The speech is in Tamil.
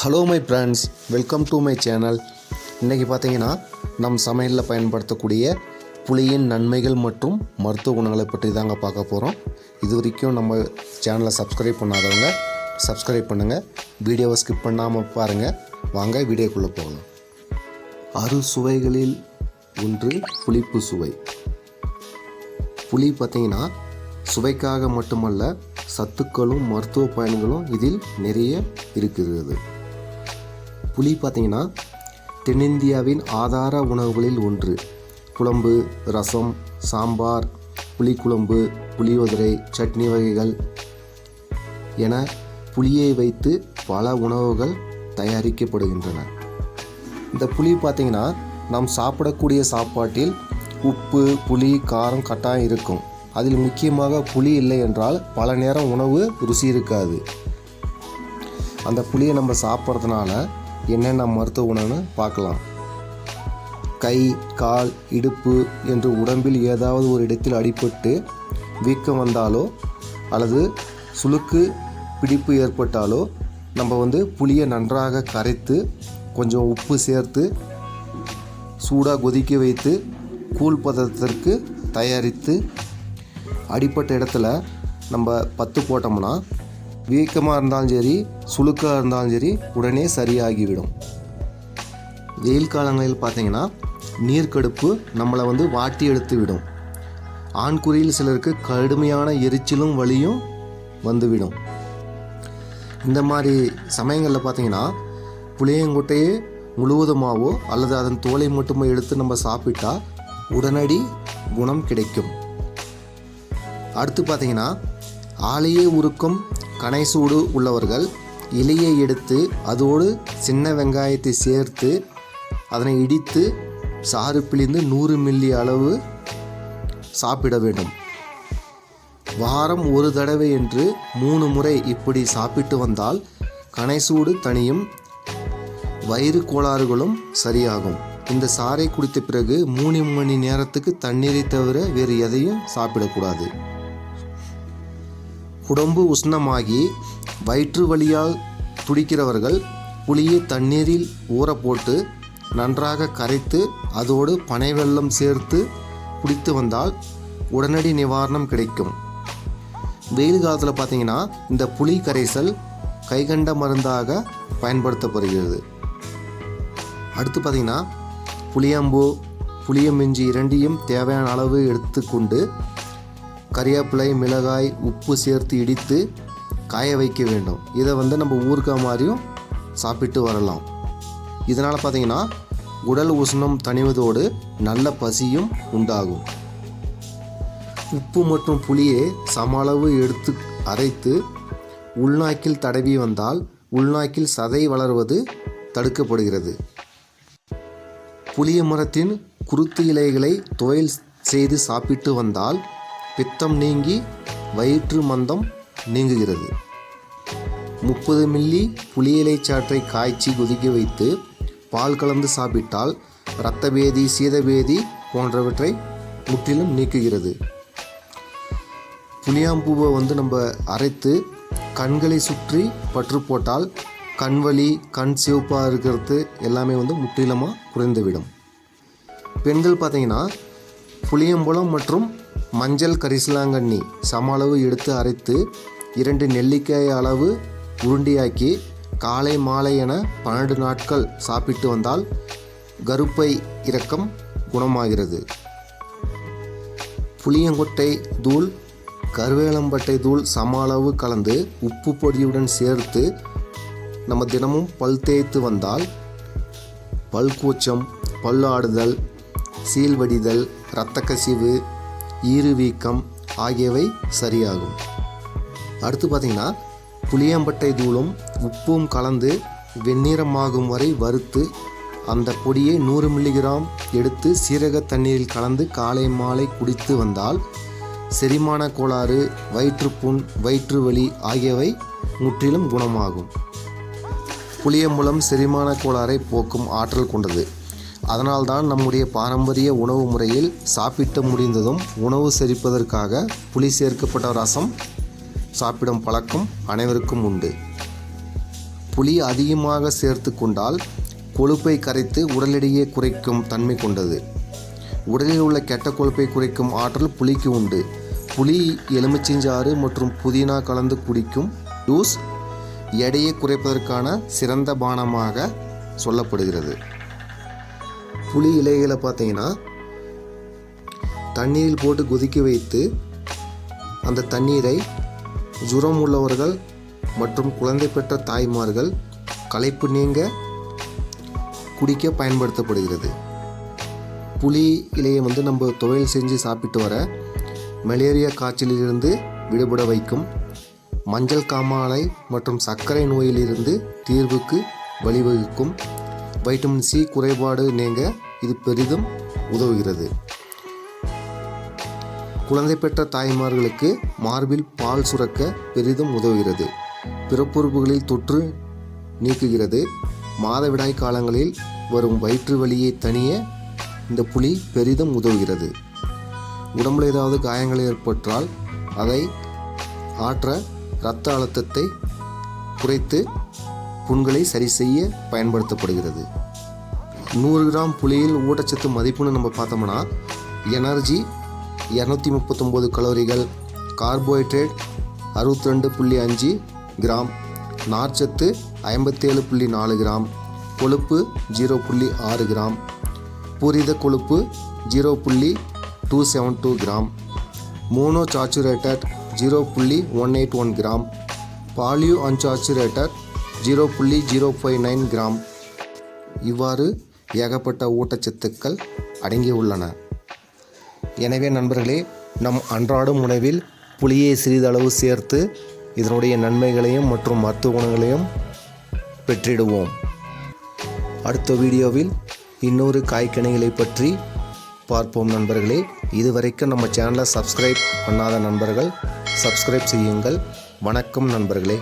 Hello my friends welcome to my channel இன்றைக்கி பார்த்தீங்கன்னா நம் சமையலில் பயன்படுத்தக்கூடிய புளியின் நன்மைகள் மற்றும் மருத்துவ குணங்களை பற்றி தாங்க பார்க்க போகிறோம் இது வரைக்கும் நம்ம சேனலை சப்ஸ்கிரைப் பண்ணாதவங்க சப்ஸ்கிரைப் பண்ணுங்கள் வீடியோவை ஸ்கிப் பண்ணாமல் பாருங்கள் வாங்க வீடியோக்குள்ளே போகலாம். அறு சுவைகளில் ஒன்று புளிப்பு சுவை. புளி பார்த்தீங்கன்னா சுவைக்காக மட்டுமல்ல சத்துக்களும் மருத்துவ பயன்களும் இதில் நிறைய இருக்கிறது. புளி பார்த்திங்கன்னா தென்னிந்தியாவின் ஆதார உணவுகளில் ஒன்று. குழம்பு ரசம் சாம்பார் புளிக்குழம்பு புளியோதரை சட்னி வகைகள் என புளியை வைத்து பல உணவுகள் தயாரிக்கப்படுகின்றன. இந்த புளி பார்த்திங்கன்னா நாம் சாப்பிடக்கூடிய சாப்பாட்டில் உப்பு புளி காரம் கட்டாயம் இருக்கும். அதில் முக்கியமாக புளி இல்லை என்றால் பல நேரம் உணவு ருசி இருக்காது. அந்த புளியை நம்ம சாப்பிட்றதுனால என்னென்ன மருத்துவ உணவுன்னு பார்க்கலாம். கை கால் இடுப்பு என்று உடம்பில் ஏதாவது ஒரு இடத்தில் அடிபட்டு வீக்கம் வந்தாலோ அல்லது சுளுக்கு பிடிப்பு ஏற்பட்டாலோ நம்ம வந்து புளியை நன்றாக கரைத்து கொஞ்சம் உப்பு சேர்த்து சூடாக கொதிக்க வைத்து கூழ் பதத்திற்கு தயாரித்து அடிப்பட்ட இடத்துல நம்ம பத்து போட்டோம்னா வீக்கமாக இருந்தாலும் சரி சுழுக்காக இருந்தாலும் சரி உடனே சரியாகிவிடும். வெயில் காலங்களில் பார்த்தீங்கன்னா நீர்க்கடுப்பு நம்மளை வந்து வாட்டி எடுத்து விடும். ஆண்குறியில் சிலருக்கு கடுமையான எரிச்சலும் வலியும் வந்துவிடும். இந்த மாதிரி சமயங்களில் பார்த்தீங்கன்னா புளியங்கொட்டையை முழுவதுமாவோ அல்லது அதன் தோலை மட்டுமோ எடுத்து நம்ம சாப்பிட்டா உடனடி குணம் கிடைக்கும். அடுத்து பார்த்தீங்கன்னா ஆலையே உருக்கும் கனைசூடு உள்ளவர்கள் இலையை எடுத்து அதோடு சின்ன வெங்காயத்தை சேர்த்து அதனை இடித்து சாறு பிழிந்து நூறு மில்லி அளவு சாப்பிட வேண்டும். வாரம் ஒரு தடவை என்று மூணு முறை இப்படி சாப்பிட்டு வந்தால் கனைசூடு தனியும் வயிறு கோளாறுகளும் சரியாகும். இந்த சாறை குடித்த பிறகு மூணு மணி நேரத்துக்கு தண்ணீரை தவிர வேறு எதையும் சாப்பிடக்கூடாது. உடம்பு உஷ்ணமாகி வயிற்று வழியால் துடிக்கிறவர்கள் புளியை தண்ணீரில் ஊற போட்டு நன்றாக கரைத்து அதோடு பனை வெள்ளம் சேர்த்து குடித்து வந்தால் உடனடி நிவாரணம் கிடைக்கும். வெயில் காலத்தில் பார்த்தீங்கன்னா இந்த புளி கரைசல் கைகண்ட மருந்தாக பயன்படுத்தப்படுகிறது. அடுத்து பார்த்தீங்கன்னா புளியம்பூ புளியமிஞ்சி இரண்டையும் தேவையான அளவு எடுத்துக்கொண்டு கறியாப்பிலை மிளகாய் உப்பு சேர்த்து இடித்து காய வைக்க வேண்டும். இதை வந்து நம்ம ஊறுகாய் மாதிரியும் சாப்பிட்டு வரலாம். இதனால் பார்த்தீங்கன்னா உடல் உஷ்ணம் தணிவதோடு நல்ல பசியும் உண்டாகும். உப்பு மற்றும் புளியை சம அளவு எடுத்து அரைத்து உள்நாக்கில் தடவி வந்தால் உள்நாக்கில் சதை வளர்வது தடுக்கப்படுகிறது. புளிய மரத்தின் குருத்து இலைகளை துவையல் செய்து சாப்பிட்டு வந்தால் பித்தம் நீங்கி வயிற்று மந்தம் நீங்குகிறது. முப்பது மில்லி புளியிலை சாற்றை காய்ச்சி கொதிக்க வைத்து பால் கலந்து சாப்பிட்டால் இரத்தபேதி சீதபேதி போன்றவற்றை முற்றிலும் நீக்குகிறது. புளியாம்பூவை வந்து நம்ம அரைத்து கண்களை சுற்றி பற்று போட்டால் கண்வலி கண் சிவப்பாக இருக்கிறது எல்லாமே வந்து முற்றிலுமாக குறைந்துவிடும். பெண்கள் பார்த்தீங்கன்னா புளியம்பழம் மற்றும் மஞ்சள் கரிசலாங்கண்ணி சம அளவு எடுத்து அரைத்து இரண்டு நெல்லிக்காய் அளவு உருண்டியாக்கி காலை மாலை என பன்னெண்டு நாட்கள் சாப்பிட்டு வந்தால் கருப்பை இறக்கம் குணமாகிறது. புளியங்கொட்டை தூள் கருவேலம்பட்டை தூள் சம அளவு கலந்து உப்பு பொடியுடன் சேர்த்து நம்ம தினமும் பல் தேய்த்து வந்தால் பல் கூச்சம் பல் ஆடுதல் சீல்வடிதல் இரத்த கசிவு ஈருவீக்கம் ஆகியவை சரியாகும். அடுத்து பார்த்திங்கன்னா புளியம்பட்டை தூளும் உப்பும் கலந்து வெண்ணிறமாகும் வரை வறுத்து அந்த பொடியை நூறு மில்லிகிராம் எடுத்து சீரக தண்ணீரில் கலந்து காலை மாலை குடித்து வந்தால் செரிமான கோளாறு வயிற்றுப்புண் வயிற்று வலி ஆகியவை முற்றிலும் குணமாகும். புளியம்பழம் செரிமான கோளாறை போக்கும் ஆற்றல் கொண்டது. அதனால்தான் நம்முடைய பாரம்பரிய உணவு முறையில் சாப்பிட்டு முடிந்ததும் உணவு செரிப்பதற்காக புளி சேர்க்கப்பட்ட ரசம் சாப்பிடும் பழக்கம் அனைவருக்கும் உண்டு. புளி அதிகமாக சேர்த்து கொண்டால் கொழுப்பை கரைத்து உடலிடையே குறைக்கும் தன்மை கொண்டது. உடலில் உள்ள கெட்ட கொழுப்பை குறைக்கும் ஆற்றல் புளிக்கு உண்டு. புளி எலுமிச்சஞ்சாறு மற்றும் புதினா கலந்து குடிக்கும் ஜூஸ் எடையை குறைப்பதற்கான சிறந்த பானமாக சொல்லப்படுகிறது. புளி இலைகளை பார்த்தீங்கன்னா தண்ணீரில் போட்டு கொதிக்க வைத்து அந்த தண்ணீரை ஜுரம் உள்ளவர்கள் மற்றும் குழந்தை பெற்ற தாய்மார்கள் களைப்பு நீங்க குடிக்க பயன்படுத்தப்படுகிறது. புளி இலையை வந்து நம்ம துவையல் செஞ்சு சாப்பிட்டு வர மலேரியா காய்ச்சலிலிருந்து விடுபட வைக்கும் மஞ்சள் காமாலை மற்றும் சர்க்கரை நோயிலிருந்து தீர்வுக்கு வழிவகுக்கும். வைட்டமின் சி குறைபாடு நீங்க இது பெரிதும் உதவுகிறது. குழந்தை பெற்ற தாய்மார்களுக்கு மார்பில் பால் சுரக்க பெரிதும் உதவுகிறது. பிறப்புறுப்புகளில் தொற்று நீக்குகிறது. மாதவிடாய் காலங்களில் வரும் வயிற்று வலியை தணிய இந்த புளி பெரிதும் உதவுகிறது. உடம்புல ஏதாவது காயங்கள் ஏற்பட்டால் அதை ஆற்ற இரத்த அழுத்தத்தை குறைத்து புண்களை சரி செய்ய பயன்படுத்தப்படுகிறது. நூறு கிராம் புளியில் ஊட்டச்சத்து மதிப்புன்னு நம்ம பார்த்தோம்னா எனர்ஜி இரநூத்தி முப்பத்தொம்போது கலோரிகள் கார்போஹைட்ரேட் அறுபத்தி ரெண்டு புள்ளி அஞ்சு கிராம் நார்ச்சத்து ஐம்பத்தேழு புள்ளி நாலு கிராம் கொழுப்பு ஜீரோ புள்ளி ஆறு கிராம் பூரித கொழுப்பு ஜீரோ புள்ளி two seven two gram mono saturated zero புள்ளி one eight one gram poly unsaturated zero புள்ளி ஜீரோ ஃபைவ் நைன் கிராம். இவ்வாறு ஏகப்பட்ட ஊட்டச்சத்துக்கள் அடங்கியுள்ளன. எனவே நண்பர்களே நம் அன்றாடும் உணவில் புளியை சிறிதளவு சேர்த்து இதனுடைய நன்மைகளையும் மற்றும் மருத்துவ குணங்களையும் பெற்றிடுவோம். அடுத்த வீடியோவில் இன்னொரு காய்கனிகளை பற்றி பார்ப்போம் நண்பர்களே. இதுவரைக்கும் நம்ம சேனலை சப்ஸ்கிரைப் பண்ணாத நண்பர்கள் சப்ஸ்கிரைப் செய்யுங்கள். வணக்கம் நண்பர்களே.